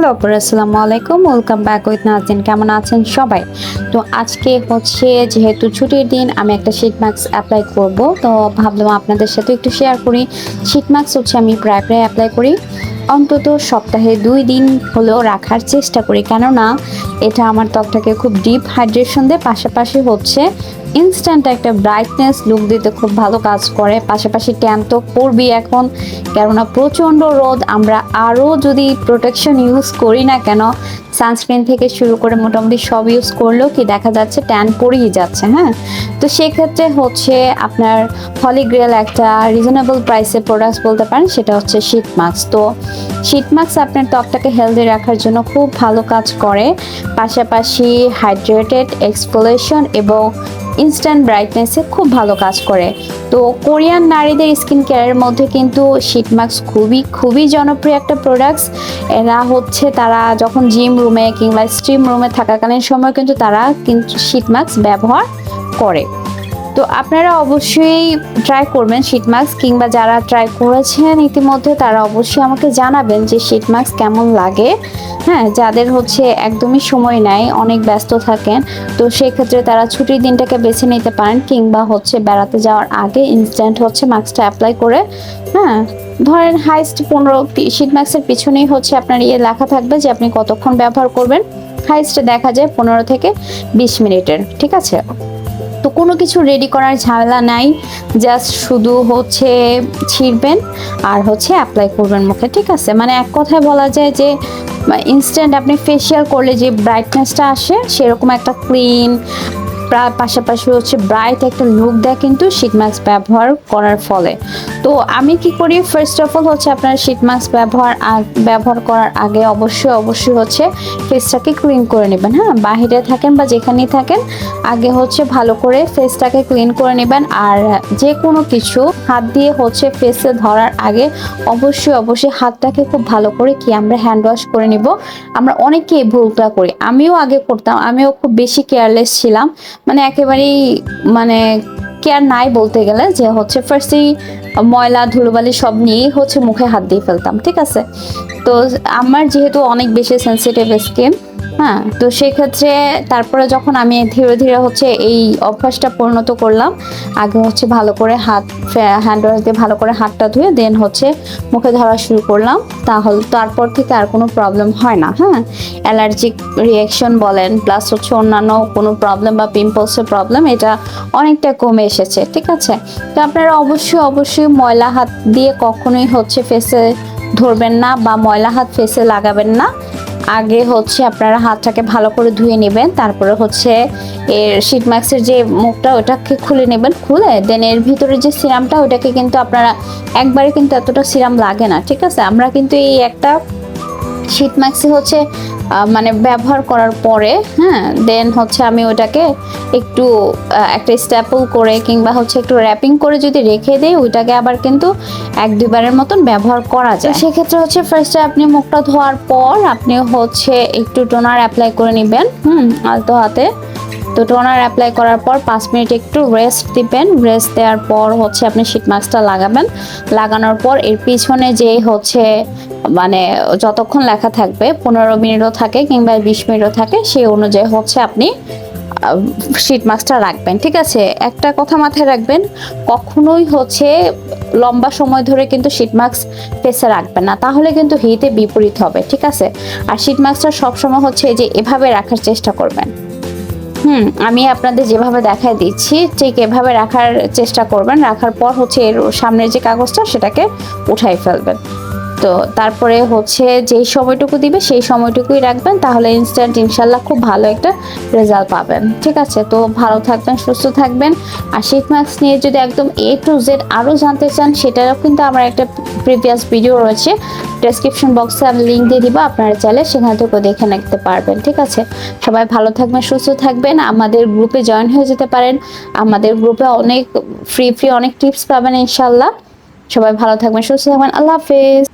Hello আসসালামু আলাইকুম। Welcome back with নাজদিন কেমন আছেন সবাই? তো আজকে হচ্ছে যেহেতু ছুটির দিন, আমি একটা শীট মাস্ক অ্যাপ্লাই করব। তো ভাবলাম আপনাদের সাথে একটু শেয়ার করি। শীট মাস্ক হচ্ছে আমি প্রায় প্রায় অ্যাপ্লাই করি। অন্তত সপ্তাহে দুই দিন হলেও রাখার চেষ্টা করি। কেননা, এটা আমার ত্বকটাকে খুব ডিপ হাইড্রেশন দেয়। পাশাপাশি হচ্ছে ইনস্ট্যান্ট একটা ব্রাইটনেস লুক দিতে খুব ভালো কাজ করে। পাশাপাশি ট্যান তো করবি এখন, কেননা প্রচণ্ড রোদ, আমরা আরও যদি প্রোটেকশন ইউজ করি না কেন সানস্ক্রিন থেকে শুরু করে মোটামুটি সব ইউজ করলেও কি দেখা যাচ্ছে ট্যান পড়েই যাচ্ছে হ্যাঁ? তো সেক্ষেত্রে হচ্ছে আপনার হলিগ্রেল একটা রিজনেবল প্রাইসে প্রোডাক্টস বলতে পারেন, সেটা হচ্ছে শীত মাস্ক তো শীত মাস্ক আপনার ত্বকটাকে হেলদি রাখার জন্য খুব ভালো কাজ করে। পাশাপাশি হাইড্রেটেড এক্সফোলেশন এবং ইনস্ট্যান্ট ব্রাইটনেসে খুব ভালো কাজ করে। তো কোরিয়ান নারীদের স্কিন কেয়ারের মধ্যে কিন্তু মাস্ক খুবই খুবই জনপ্রিয় একটা প্রোডাক্টস এরা হচ্ছে তারা যখন জিম রুমে কিংবা স্ট্রিম রুমে থাকাকালীন সময় কিন্তু তারা কিন্তু মাস্ক ব্যবহার করে। তো আপনারা অবশ্যই ট্রাই করবেন শীত মাস্ক কিংবা যারা ট্রাই করেছেন ইতিমধ্যে, তারা অবশ্যই আমাকে জানাবেন যে শীত মাস্ক কেমন লাগে। হ্যাঁ যাদের হচ্ছে একদমই সময় নেয় অনেক ব্যস্ত থাকেন, তো সেক্ষেত্রে তারা ছুটির দিনটাকে বেছে নিতে পারেন কিংবা হচ্ছে বেড়াতে যাওয়ার আগে ইনস্ট্যান্ট হচ্ছে মাস্কটা অ্যাপ্লাই করে হ্যাঁ। ধরেন হাইস্ট পনেরো শীত মাস্কের পিছনেই হচ্ছে আপনার ইয়ে লেখা থাকবে যে আপনি কতক্ষণ ব্যবহার করবেন। হাইস্টে দেখা যায় পনেরো থেকে বিশ মিনিটের, ঠিক আছে? তো কোনো কিছু রেডি করার ঝামেলা নাই জাস্ট শুধু হচ্ছে ছিঁড়বেন আর হচ্ছে অ্যাপ্লাই করবেন মুখে, ঠিক আছে? মানে এক কথায় বলা যায় যে ইনস্ট্যান্ট আপনি ফেসিয়াল করলে যে ব্রাইটনেসটা আসে, সেরকম একটা ক্লিন পাশাপাশি হচ্ছে ব্রাইট একটা লুক দেয় কিন্তু শীত মাস্ক ব্যবহার করার ফলে। তো আমি কি করি? ফার্স্ট অফ অল হচ্ছে আপনার শীত মাস্ক ব্যবহার ব্যবহার করার আগে অবশ্যই অবশ্যই হচ্ছে ফেসটাকে ক্লিন করে নেবেন হ্যাঁ? বাহিরে থাকেন বা যেখানেই থাকেন, আগে হচ্ছে ভালো করে ফেসটাকে ক্লিন করে নেবেন আর যে কোনো কিছু হাত দিয়ে হচ্ছে ফেসে ধরার আগে অবশ্যই অবশ্যই হাতটাকে খুব ভালো করে কি আমরা হ্যান্ড ওয়াশ করে নিব। আমরা অনেকেই ভুলটা করি। আমিও আগে করতাম, আমিও খুব বেশি কেয়ারলেস ছিলাম। মানে একেবারেই মানে কেয়ার নাই বলতে গেলে যে হচ্ছে ফার্স্টেই ময়লা, ধুলোবালি সব নিয়েই হচ্ছে মুখে হাত দিয়ে ফেলতাম, ঠিক আছে? তো আমার যেহেতু অনেক বেশি সেন্সিটিভ স্কিন হ্যাঁ তো সেক্ষেত্রে তারপরে যখন আমি ধীরে ধীরে হচ্ছে এই অভ্যাসটা পরিণত করলাম, আগে হচ্ছে ভালো করে হাত হ্যান্ড ওয়াশ দিয়ে ভালো করে হাতটা ধুয়ে দেন হচ্ছে মুখে ধরা শুরু করলাম। তাহলে তারপর থেকে আর কোনো প্রবলেম হয় না হ্যাঁ? অ্যালার্জিক রিয়াকশন বলেন প্লাস হচ্ছে অন্যান্য কোনো প্রবলেম বা পিম্পলসের প্রবলেম এটা অনেকটা কমে এসেছে, ঠিক আছে? তো আপনারা অবশ্যই অবশ্যই ময়লা হাত দিয়ে কখনোই হচ্ছে ফেসে ধরবেন না বা ময়লা হাত ফেসে লাগাবেন না। আগে হচ্ছে আপনারা হাতটাকে ভালো করে ধুয়ে নেবেন, তারপরে হচ্ছে এর শীট মাস্কের যে মুখটা ওটাকে খুলে নেবেন, খুলে দেন এর ভিতরে যে সিরামটা ওটাকে কিন্তু আপনারা একবারে কিন্তু এতটা সিরাম লাগে না, ঠিক আছে? আমরা কিন্তু এই একটা শীত মাস্কে হচ্ছে মানে ব্যবহার করার পরে হ্যাঁ দেন হচ্ছে আমি ওটাকে একটু একটা স্ট্যাপল করে কিংবা হচ্ছে একটু র্যাপিং করে যদি রেখে দেই, ওইটাকে আবার কিন্তু এক দুবারের মতন ব্যবহার করা যায়। সেক্ষেত্রে হচ্ছে ফার্স্টে আপনি মুখটা ধোয়ার পর আপনি হচ্ছে একটু টোনার অ্যাপ্লাই করে নেবেন, হুম, আলতো হাতে। তো টোনার অ্যাপ্লাই করার পর পাঁচ মিনিট একটু রেস্ট দিবেন। রেস্ট দেওয়ার পর হচ্ছে আপনি শীত মাস্কটা লাগাবেন। লাগানোর পর এর পিছনে যে হচ্ছে মানে যতক্ষণ লেখা থাকবে, পনেরো মিনিটও থাকে কিংবা বিশ মিনিটও থাকে, সেই অনুযায়ী হচ্ছে আপনি শীট মাস্কটা রাখবেন, ঠিক আছে? একটা কথা মাথায় রাখবেন, কখনোই হচ্ছে লম্বা সময় ধরে কিন্তু শীট মাস্ক ফেসে রাখবেন না। তাহলে কিন্তু হিতে বিপরীত হবে, ঠিক আছে? আর শীট মাস্কটা সবসময় হচ্ছে যে এভাবে রাখার চেষ্টা করবেন। হুম, আমি আপনাদের যেভাবে দেখাই দিচ্ছি, ঠিক এভাবে রাখার চেষ্টা করবেন। রাখার পর হচ্ছে এর সামনের যে কাগজটা, সেটাকে উঠাই ফেলবেন। তো তারপরে হচ্ছে যেই সময়টুকু দিবে, সেই সময়টুকুই রাখবেন, তাহলে ইনস্ট্যান্ট ইনশাল্লাহ খুব ভালো একটা রেজাল্ট পাবেন। ঠিক আছে? তো ভালো থাকবেন, সুস্থ থাকবেন। আর শীত মাস্ক নিয়ে যদি একদম এ টু জেড আরও জানতে চান, সেটারও কিন্তু আমার একটা প্রিভিয়াস ভিডিও রয়েছে। ডেসক্রিপশন বক্সে আমি লিঙ্ক দিয়ে দিব, আপনারা চাইলে সেখান থেকে দেখে নিতে পারবেন। ঠিক আছে? সবাই ভালো থাকবেন, সুস্থ থাকবেন। আমাদের গ্রুপে জয়েন হয়ে যেতে পারেন। আমাদের গ্রুপে অনেক ফ্রি ফ্রি অনেক টিপস পাবেন ইনশাল্লাহ। সবাই ভালো থাকবেন, সুস্থ থাকবেন। আল্লাহ হাফেজ।